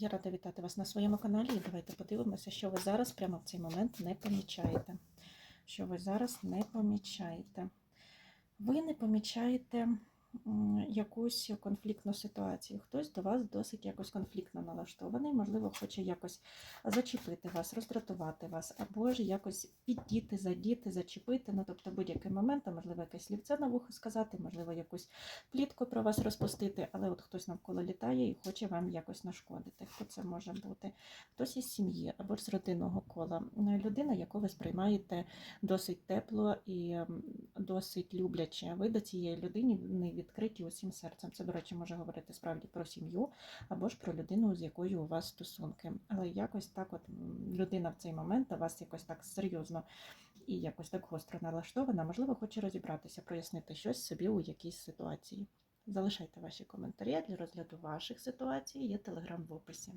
Я рада вітати вас на своєму каналі. І давайте подивимося, що ви зараз прямо в цей момент не помічаєте. Що ви зараз не помічаєте. Ви не помічаєте якусь конфліктну ситуацію. Хтось до вас досить якось конфліктно налаштований, можливо, хоче якось зачепити вас, роздратувати вас, або ж якось піддіти, задіти, зачепити. Ну, тобто будь-який момент, а можливо, якесь слівце на вухо сказати, можливо, якусь плітку про вас розпустити, але от хтось навколо літає і хоче вам якось нашкодити. Хто це може бути? Хтось із сім'ї або ж з родинного кола. Людина, яку ви сприймаєте досить тепло і досить любляче. Ви до цієї людини не відкриті усім серцем. Це, до речі, може говорити справді про сім'ю або ж про людину, з якою у вас стосунки. Але якось так, от людина в цей момент до вас якось так серйозно і якось так гостро налаштована, можливо, хоче розібратися, прояснити щось собі у якійсь ситуації. Залишайте ваші коментарі для розгляду ваших ситуацій. Є телеграм в описі.